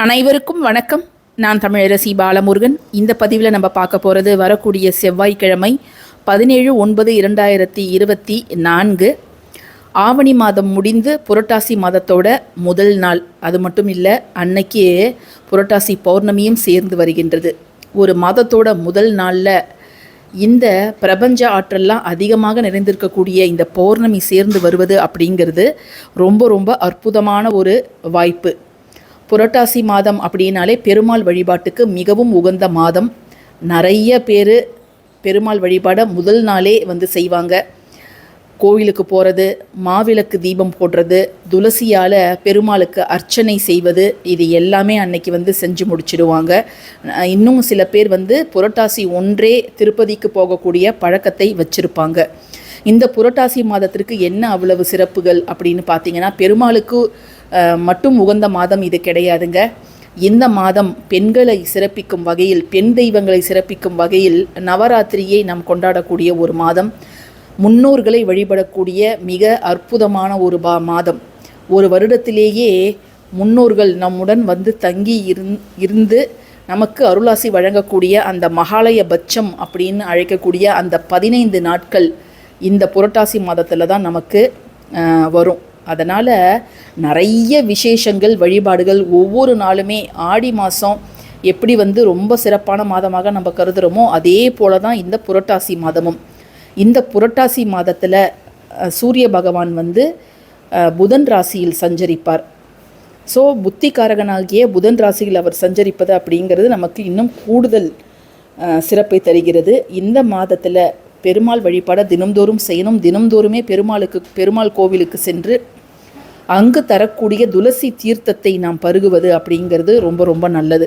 அனைவருக்கும் வணக்கம். நான் தமிழரசி பாலமுருகன். இந்த பதிவில் நம்ம பார்க்க போகிறது வரக்கூடிய செவ்வாய்க்கிழமை பதினேழு ஒன்பது இரண்டாயிரத்தி இருபத்தி நான்கு. ஆவணி மாதம் முடிந்து புரட்டாசி மாதத்தோட முதல் நாள். அது மட்டும் இல்லை அன்னைக்கே புரட்டாசி பௌர்ணமியும் சேர்ந்து வருகின்றது. ஒரு மாதத்தோட முதல் நாளில் இந்த பிரபஞ்ச ஆற்றல்லாம் அதிகமாக நிறைந்திருக்கக்கூடிய இந்த பௌர்ணமி சேர்ந்து வருவது அப்படிங்கிறது ரொம்ப ரொம்ப அற்புதமான ஒரு வாய்ப்பு. புரட்டாசி மாதம் அப்படின்னாலே பெருமாள் வழிபாட்டுக்கு மிகவும் உகந்த மாதம். நிறைய பேர் பெருமாள் வழிபாடை முதல் நாளே வந்து செய்வாங்க. கோவிலுக்கு போகிறது மாவிளக்கு தீபம் போடுறது துளசியால் பெருமாளுக்கு அர்ச்சனை செய்வது இது எல்லாமே அன்னைக்கு வந்து செஞ்சு முடிச்சிடுவாங்க. இன்னும் சில பேர் வந்து புரட்டாசி ஒன்றே திருப்பதிக்கு போகக்கூடிய பழக்கத்தை வச்சிருப்பாங்க. இந்த புரட்டாசி மாதத்திற்கு என்ன அவ்வளவு சிறப்புகள் அப்படின்னு பார்த்தீங்கன்னா பெருமாளுக்கு மட்டும் உகந்த மாதம் இது கிடையாதுங்க. இந்த மாதம் பெண்களை சிறப்பிக்கும் வகையில் பெண் தெய்வங்களை சிறப்பிக்கும் வகையில் நவராத்திரியை நாம் கொண்டாடக்கூடிய ஒரு மாதம். முன்னோர்களை வழிபடக்கூடிய மிக அற்புதமான ஒரு பா மாதம். ஒரு வருடத்திலேயே முன்னோர்கள் நம்முடன் வந்து தங்கி இருந் இருந்து நமக்கு அருளாசி வழங்கக்கூடிய அந்த மகாலய பட்சம் அப்படின்னு அழைக்கக்கூடிய அந்த பதினைந்து நாட்கள் இந்த புரட்டாசி மாதத்தில் தான் நமக்கு வரும். அதனால் நிறைய விசேஷங்கள் வழிபாடுகள் ஒவ்வொரு நாளுமே ஆடி மாதம் எப்படி வந்து ரொம்ப சிறப்பான மாதமாக நம்ம கருதுகிறோமோ அதே போல தான் இந்த புரட்டாசி மாதமும். இந்த புரட்டாசி மாதத்தில் சூரிய பகவான் வந்து புதன் ராசியில் சஞ்சரிப்பார். ஸோ புத்திகாரகனாகிய புதன் ராசியில் அவர் சஞ்சரிப்பது அப்படிங்கிறது நமக்கு இன்னும் கூடுதல் சிறப்பை தருகிறது. இந்த மாதத்தில் பெருமாள் வழிபாட தினம்தோறும் செய்யணும். தினம்தோறுமே பெருமாளுக்கு பெருமாள் கோவிலுக்கு சென்று அங்கு தரக்கூடிய துளசி தீர்த்தத்தை நாம் பருகுவது அப்படிங்கிறது ரொம்ப ரொம்ப நல்லது.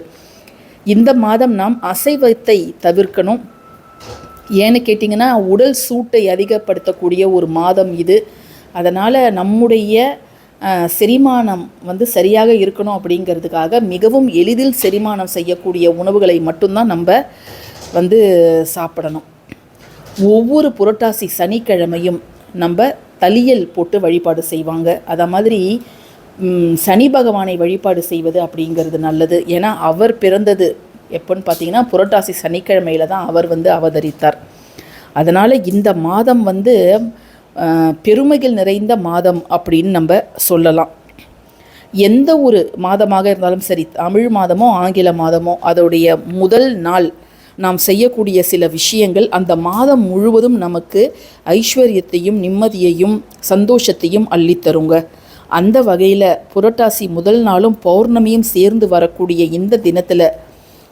இந்த மாதம் நாம் அசைவத்தை தவிர்க்கணும். ஏன்னு கேட்டிங்கன்னா உடல் சூட்டை அதிகப்படுத்தக்கூடிய ஒரு மாதம் இது. அதனால் நம்முடைய செரிமானம் வந்து சரியாக இருக்கணும் அப்படிங்கிறதுக்காக மிகவும் எளிதில் செரிமானம் செய்யக்கூடிய உணவுகளை மட்டும்தான் நம்ம வந்து சாப்பிடணும். ஒவ்வொரு புரட்டாசி சனிக்கிழமையும் நம்ம தலியல் போட்டு வழிபாடு செய்வாங்க. அத மாதிரி சனி பகவானை வழிபாடு செய்வது அப்படிங்கிறது நல்லது. ஏன்னா அவர் பிறந்தது எப்போன்னு பார்த்தீங்கன்னா புரட்டாசி சனிக்கிழமையில தான் அவர் வந்து அவதரித்தார். அதனால் இந்த மாதம் வந்து பெருமைகள் நிறைந்த மாதம் அப்படின்னு நம்ம சொல்லலாம். எந்த ஒரு மாதமாக இருந்தாலும் சரி தமிழ் மாதமோ ஆங்கில மாதமோ அதோடைய முதல் நாள் நாம் செய்யக்கூடிய சில விஷயங்கள் அந்த மாதம் முழுவதும் நமக்கு ஐஸ்வர்யத்தையும் நிம்மதியையும் சந்தோஷத்தையும் அள்ளித்தருங்க அந்த வகையில் புரட்டாசி முதல் நாளும் பௌர்ணமியும் சேர்ந்து வரக்கூடிய இந்த தினத்தில்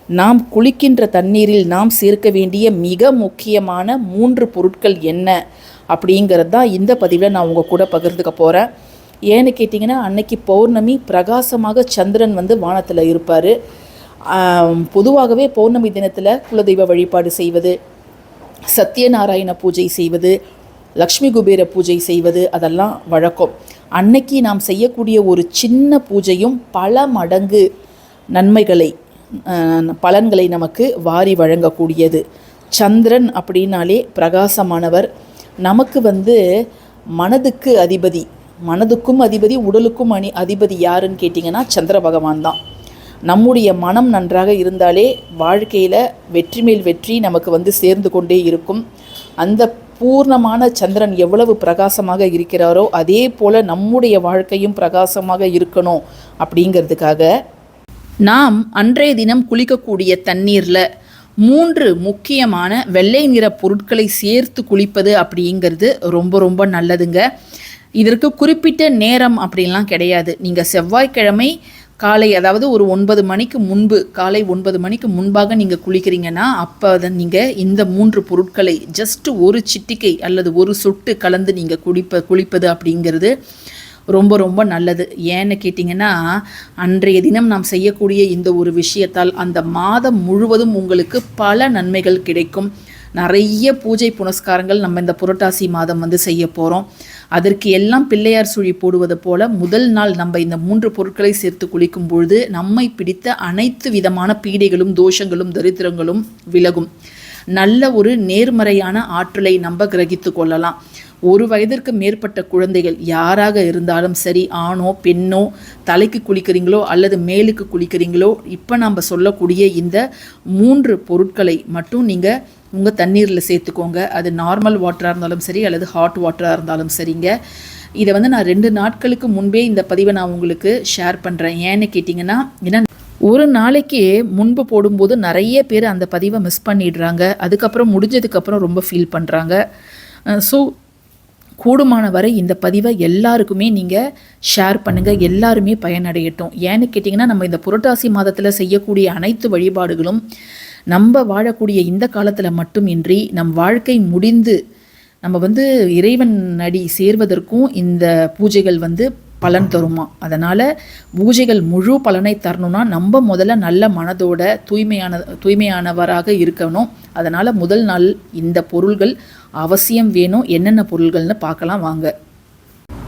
நாம் குளிக்கின்ற தண்ணீரில் நாம் சேர்க்க வேண்டிய மிக முக்கியமான மூன்று பொருட்கள் என்ன அப்படிங்கிறது தான் இந்த பதிவில் நான் உங்கள் கூட பகிர்ந்துக்க போகிறேன் ஏன்னு கேட்டிங்கன்னா அன்னைக்கு பௌர்ணமி பிரகாசமாக சந்திரன் வந்து வானத்தில் இருப்பார். பொதுவாகவே பௌர்ணமி தினத்தில் குலதெய்வ வழிபாடு செய்வது சத்யநாராயண பூஜை செய்வது லக்ஷ்மி குபேர பூஜை செய்வது அதெல்லாம் வழக்கம். அன்னைக்கு நாம் செய்யக்கூடிய ஒரு சின்ன பூஜையும் பல மடங்கு நன்மைகளை பலன்களை நமக்கு வாரி வழங்கக்கூடியது. சந்திரன் அப்படின்னாலே பிரகாசமானவர். நமக்கு வந்து மனதுக்கு அதிபதி மனதுக்கும் அதிபதி உடலுக்கும் அணி அதிபதி யாருன்னு கேட்டிங்கன்னா சந்திர பகவான் தான். நம்முடைய மனம் நன்றாக இருந்தாலே வாழ்க்கையில் வெற்றி மேல் வெற்றி நமக்கு வந்து சேர்ந்து கொண்டே இருக்கும். அந்த பூர்ணமான சந்திரன் எவ்வளவு பிரகாசமாக இருக்கிறாரோ அதே போல் நம்முடைய வாழ்க்கையும் பிரகாசமாக இருக்கணும் அப்படிங்கிறதுக்காக நாம் அன்றைய தினம் குளிக்கக்கூடிய தண்ணீரில் மூன்று முக்கியமான வெள்ளை நிற பொருட்களை சேர்த்து குளிப்பது அப்படிங்கிறது ரொம்ப ரொம்ப நல்லதுங்க. இதற்கு குறிப்பிட்ட நேரம் அப்படின்லாம் கிடையாது. நீங்கள் செவ்வாய்க்கிழமை காலை அதாவது ஒரு ஒன்பது மணிக்கு முன்பு காலை ஒன்பது மணிக்கு முன்பாக நீங்கள் குளிக்கிறீங்கன்னா அப்போ அதை நீங்கள் இந்த மூன்று பொருட்களை ஜஸ்ட் ஒரு சிட்டிக்கை அல்லது ஒரு சொட்டு கலந்து நீங்கள் குளிப்ப குளிப்பது அப்படிங்கிறது ரொம்ப ரொம்ப நல்லது. ஏன்னு கேட்டிங்கன்னா அன்றைய தினம் நாம் செய்யக்கூடிய இந்த ஒரு விஷயத்தால் அந்த மாதம் முழுவதும் உங்களுக்கு பல நன்மைகள் கிடைக்கும். நிறைய பூஜை புனஸ்காரங்கள் நம்ம இந்த புரட்டாசி மாதம் வந்து செய்ய போகிறோம் அதற்கு எல்லாம் பிள்ளையார் சுழி போடுவது போல முதல் நாள் நம்ம இந்த மூன்று பொருட்களை சேர்த்து குளிக்கும் பொழுது நம்மை பிடித்த அனைத்து விதமான பீடைகளும் தோஷங்களும் தரித்திரங்களும் விலகும். நல்ல ஒரு நேர்மறையான ஆற்றலை நம்ம கிரகித்து கொள்ளலாம். ஒரு வயதிற்கு மேற்பட்ட குழந்தைகள் யாராக இருந்தாலும் சரி ஆணோ பெண்ணோ தலைக்கு குளிக்கிறீங்களோ அல்லது மேலுக்கு குளிக்கிறீங்களோ இப்போ நம்ம சொல்லக்கூடிய இந்த மூன்று பொருட்களை மட்டும் நீங்கள் உங்கள் தண்ணீரில் சேர்த்துக்கோங்க. அது நார்மல் வாட்டராக இருந்தாலும் சரி அல்லது ஹாட் வாட்டராக இருந்தாலும் சரிங்க. இதை வந்து நான் ரெண்டு நாட்களுக்கு முன்பே இந்த பதிவை நான் உங்களுக்கு ஷேர் பண்ணுறேன் ஏன்னு கேட்டிங்கன்னா ஏன்னா ஒரு நாளைக்கு முன்பு போடும்போது நிறைய பேர் அந்த பதிவை மிஸ் பண்ணிடுறாங்க. அதுக்கப்புறம் முடிஞ்சதுக்கப்புறம் ரொம்ப ஃபீல் பண்ணுறாங்க ஸோ கூடுமான வரை இந்த பதிவை எல்லாருக்குமே நீங்கள் ஷேர் பண்ணுங்கள் எல்லாருமே பயனடையட்டும். ஏன்னு கேட்டிங்கன்னா நம்ம இந்த புரட்டாசி மாதத்தில் செய்யக்கூடிய அனைத்து வழிபாடுகளும் நம்ம வாழக்கூடிய இந்த காலத்தில் மட்டுமின்றி நம் வாழ்க்கை முடிந்து நம்ம வந்து இறைவன் அடி சேர்வதற்கும் இந்த பூஜைகள் வந்து பலன் தருமா? அதனால் பூஜைகள் முழு பலனை தரணும்னா நம்ம முதல்ல நல்ல மனதோட தூய்மையான தூய்மையானவராக இருக்கணும். அதனால் முதல் நாள் இந்த பொருள்கள் அவசியம் வேணும். என்னென்ன பொருள்கள்னு பார்க்கலாம் வாங்க.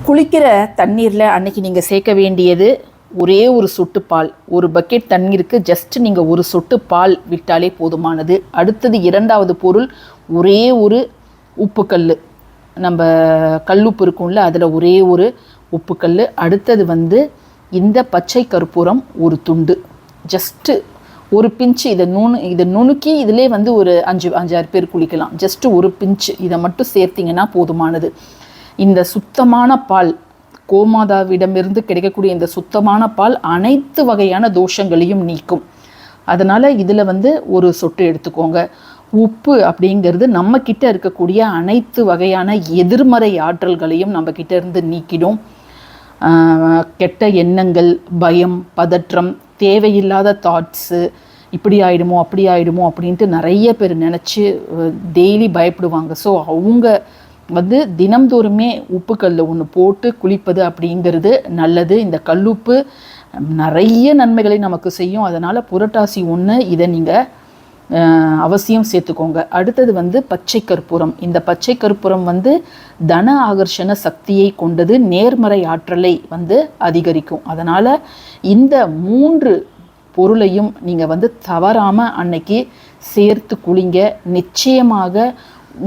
குளிக்கிற தண்ணீரில் அன்னைக்கு நீங்கள் சேர்க்க வேண்டியது ஒரே ஒரு சொட்டு பால் ஒரு பக்கெட் தண்ணீருக்கு ஜஸ்ட் நீங்கள் ஒரு சொட்டு பால் விட்டாலே போதுமானது. அடுத்தது இரண்டாவது பொருள் ஒரே ஒரு உப்புக்கல் நம்ம கல்லுப்பு இருக்கும்ல அதில் ஒரே ஒரு உப்புக்கல் அடுத்தது வந்து இந்த பச்சை கற்பூரம் ஒரு துண்டு. ஜஸ்ட்டு ஒரு பிஞ்சு இதை நுணு இதை நுணுக்கி இதிலே வந்து ஒரு அஞ்சு அஞ்சாறு பேர் குளிக்கலாம். ஜஸ்ட்டு ஒரு பிஞ்சு இதை மட்டும் சேர்த்திங்கன்னா போதுமானது. இந்த சுத்தமான பால் கோமாதாவிடமிருந்து கிடைக்கக்கூடிய இந்த சுத்தமான பால் அனைத்து வகையான தோஷங்களையும் நீக்கும். அதனால் இதில் வந்து ஒரு சொட்டு எடுத்துக்கோங்க. உப்பு அப்படிங்கிறது நம்ம கிட்ட இருக்கக்கூடிய அனைத்து வகையான எதிர்மறை ஆற்றல்களையும் நம்ம கிட்ட இருந்து நீக்கிடும். கெட்ட எண்ணங்கள் பயம் பதற்றம் தேவையில்லாத தாட்ஸு இப்படி ஆயிடுமோ அப்படி ஆயிடுமோ அப்படின்ட்டு நிறைய பேர் நினச்சி டெய்லி பயப்படுவாங்க. ஸோ அவங்க வந்து தினம்தோறுமே உப்புக்கல்ல ஒன்று போட்டு குளிப்பது அப்படிங்கிறது நல்லது. இந்த கல்லுப்பு நிறைய நன்மைகளை நமக்கு செய்யும். அதனால் புரட்டாசி ஒன்று இதை நீங்கள் அவசியம் சேர்த்துக்கோங்க. அடுத்தது வந்து பச்சை கற்பூரம். இந்த பச்சை கற்பூரம் வந்து தன ஆகர்ஷண சக்தியை கொண்டது. நேர்மறை ஆற்றலை வந்து அதிகரிக்கும். அதனால் இந்த மூன்று பொருளையும் நீங்கள் வந்து தவறாமல் அன்னைக்கு சேர்த்து குளிங்க. நிச்சயமாக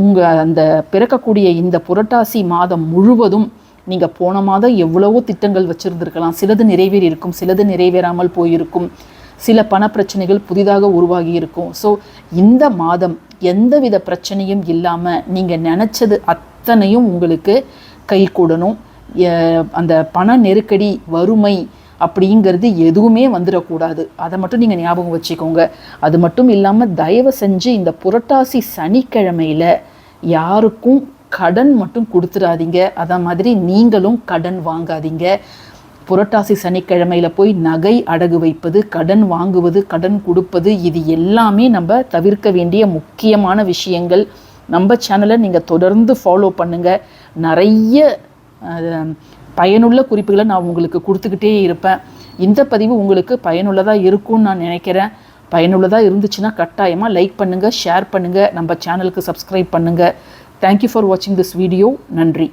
உங்கள் அந்த பிறக்கக்கூடிய இந்த புரட்டாசி மாதம் முழுவதும் நீங்கள் போன மாதம் எவ்வளவோ திட்டங்கள் வச்சுருந்துருக்கலாம். சிலது நிறைவேறி இருக்கும் சிலது நிறைவேறாமல் போயிருக்கும். சில பண பிரச்சனைகள் புதிதாக உருவாகி இருக்கும். ஸோ இந்த மாதம் எந்தவித பிரச்சனையும் இல்லாமல் நீங்கள் நினச்சது அத்தனையும் உங்களுக்கு கை கூடணும். அந்த பண நெருக்கடி வறுமை அப்படிங்கிறது எதுவுமே வந்துடக்கூடாது. அதை மட்டும் நீங்கள் ஞாபகம் வச்சுக்கோங்க. அது மட்டும் இல்லாமல் தயவு செஞ்சு இந்த புரட்டாசி சனிக்கிழமையில் யாருக்கும் கடன் மட்டும் கொடுத்துடாதீங்க. அதை மாதிரி நீங்களும் கடன் வாங்காதீங்க. புரட்டாசி சனிக்கிழமையில் போய் நகை அடகு வைப்பது கடன் வாங்குவது கடன் கொடுப்பது இது எல்லாமே நம்ம தவிர்க்க வேண்டிய முக்கியமான விஷயங்கள். நம்ம சேனலை நீங்கள் தொடர்ந்து ஃபாலோ பண்ணுங்கள் நிறைய பயனுள்ள குறிப்புகளை நான் உங்களுக்கு கொடுத்துக்கிட்டே இருப்பேன். இந்த பதிவு உங்களுக்கு பயனுள்ளதாக இருக்கும்னு நான் நினைக்கிறேன். பயனுள்ளதாக இருந்துச்சுன்னா கட்டாயமாக லைக் பண்ணுங்கள் ஷேர் பண்ணுங்கள் நம்ம சேனலுக்கு சப்ஸ்கிரைப் பண்ணுங்கள் தேங்க்யூ ஃபார் வாட்சிங் திஸ் வீடியோ நன்றி.